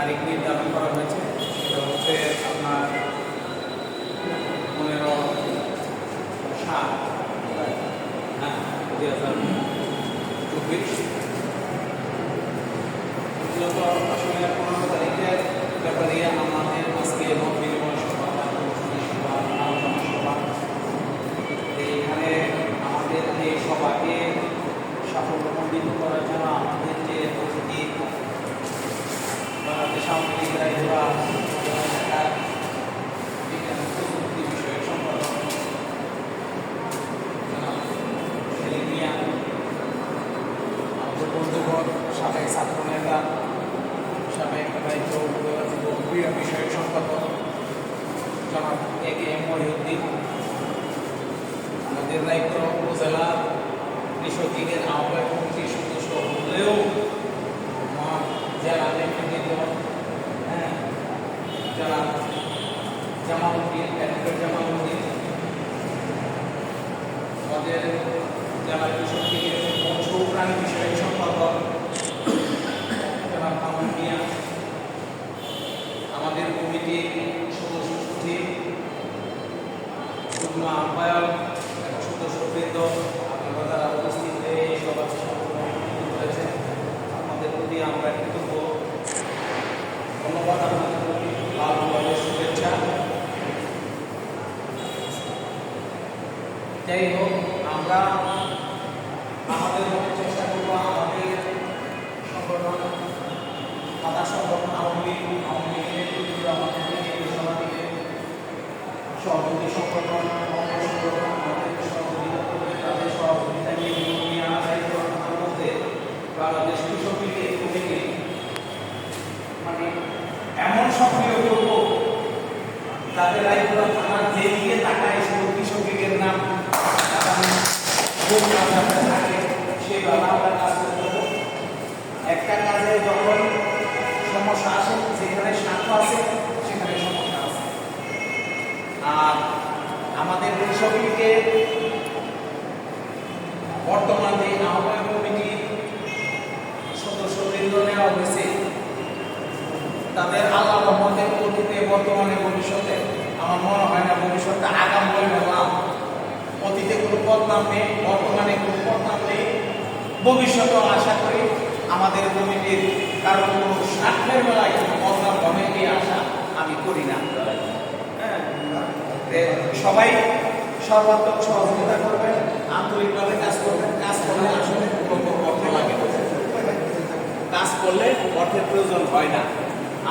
তারিখ নির্ধারণ করা হয়েছে। সেটা হচ্ছে আপনার পনেরো সাত হ্যাঁ দুই হাজার চব্বিশ। মূলত আসলে পনেরো তারিখের ব্যাপারে আমাদের আজকে মত বিনিময় সভা বা আলোচনা সভা আলোচনা সভা এখানে আমাদের এই সভাকে সাফল্যমণ্ডিত করার জন্য আমাদের যে অতিথি বাংলাদেশ আওয়ামী লীগ রায়পুরা ঢাকা বিজ্ঞান ও প্রযুক্তি বিষয়ক সম্পাদক জনাব সেলিম মিয়া আমাদের বন্ধুবর সাবেক ছাত্র নেতা সাবেক ও ক্রীড়া বিষয়ক সম্পাদক জনাব এ কে এম মহিউদ্দিন আমাদের রায়পুর উপজেলা কৃষক লীগের আহ্বায়ক কমিটির সদস্য হলেও জেলা নেতৃবৃন্দ হ্যাঁ জনাব জামালউদ্দিন অ্যাডভোকেট জামালউদ্দিন আমাদের জেলা কৃষক লীগের মৎস্য প্রাণী বিষয়ক সম্পাদক জনাব মামুন মিয়া আমাদের কমিটির সদস্য সচিব যুগ্ম আহ্বায়ক এবং সদস্যবৃন্দ আপনারা যারা উপস্থিত হয়ে এই সভাতে সম্পূর্ণ করেছেন আমরা কৃতজ্ঞ ধন্যবাদ আপনাদের শুভেচ্ছা। যাই হোক, আমরা আমাদের চেষ্টা করব আমাদের সংগঠন মাতা সংগঠন আওয়ামী লীগ, আওয়ামী লীগের আমাদের এই সভা থেকে সহযোগী সংগঠন সংগঠন আমাদেরকে সহযোগিতা তাদের সহযোগিতা নিয়ে মধ্যে বাংলাদেশ কৃষক মানে এমন সক্রিয় করব, তাদের রায়পুরা থানার যে দিকে তাকায় কৃষক লীগের নাম থাকে সেইভাবে আমরা কাজ করতে একটা কাজে যখন সমস্যা আসে, যেখানে স্বার্থ আছে, সেখানে সমস্যা আছে। আর আমাদের কৃষক লীগের বর্তমানে আহ্বায়ক কমিটি সদস্যবৃন্দ নেওয়া হয়েছে তাদের আল্লাহ রহমতের অতীতে, বর্তমানে, ভবিষ্যতে আমার মনে হয় না ভবিষ্যতে আগাম বলে বললাম অতীতে কোনো বদনাম নেই বর্তমানে কোনো বদনাম নেই ভবিষ্যতেও আশা করি আমাদের কমিটির কারণ কোনো স্বার্থের বেলায় কোনো বদনাম হবে এই আশা আমি করি না। হ্যাঁ সবাই সর্বাত্মক সহযোগিতা করবেন, আন্তরিকভাবে কাজ করবেন, কাজ করলে আসলে অর্থ লাগে কাজ করলে অর্থের প্রয়োজন হয় না।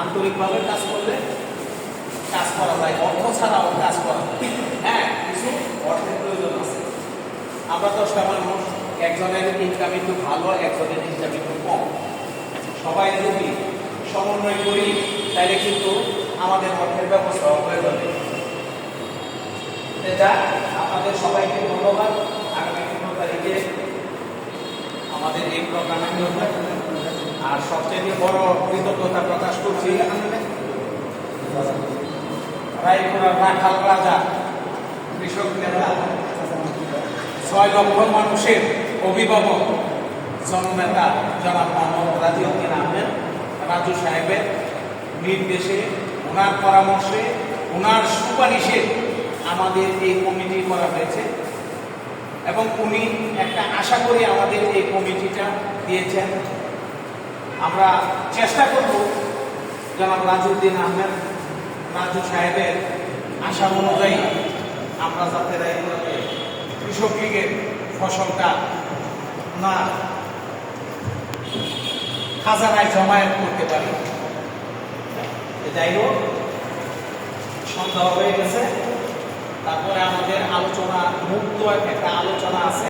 আন্তরিকভাবে কাজ করলে কাজ করা যায়, অর্থ ছাড়াও কাজ করা হ্যাঁ কিছু অর্থের প্রয়োজন আছে। আমরা দশটা মানুষ, একজনের ইনকাম একটু ভালো, একজনের ইনকাম একটু কম। সবাই যদি সমন্বয় করি তাহলে কিন্তু আমাদের অর্থের ব্যবস্থা হয়ে যাবে। যাক আপনাদের সবাইকে ধন্যবাদ। আগামী পনেরো তারিখে আমাদের এই প্রোগ্রামে আর সবচেয়ে বড় কৃতজ্ঞতা প্রকাশ করছি রায়পুরা রাখাল রাজা, কৃষক নেতা, ছয় লক্ষ মানুষের অভিভাবক জননেতা জনাব মোহাম্মদ রাজিউদ্দিন আহমেদ, রাজু সাহেবের নির্দেশে, ওনার পরামর্শে, ওনার সুপারিশে আমাদের এই কমিটি করা হয়েছে। এবং উনি একটা আশা করি আমাদের এই কমিটিটা দিয়েছেন। আমরা চেষ্টা করব জনাব রাজউদ্দিন আহমেদ, রাজু সাহেবের আশা অনুযায়ী আমরা যাতে রায়পুরাতে কৃষক লীগের ফসলটা না খাজানায় জমায়েত করতে পারি। যাই হোক, সন্ধ্যা হয়ে গেছে। তারপরে আমাদের আলোচনা, মুক্ত একটা আলোচনা আছে।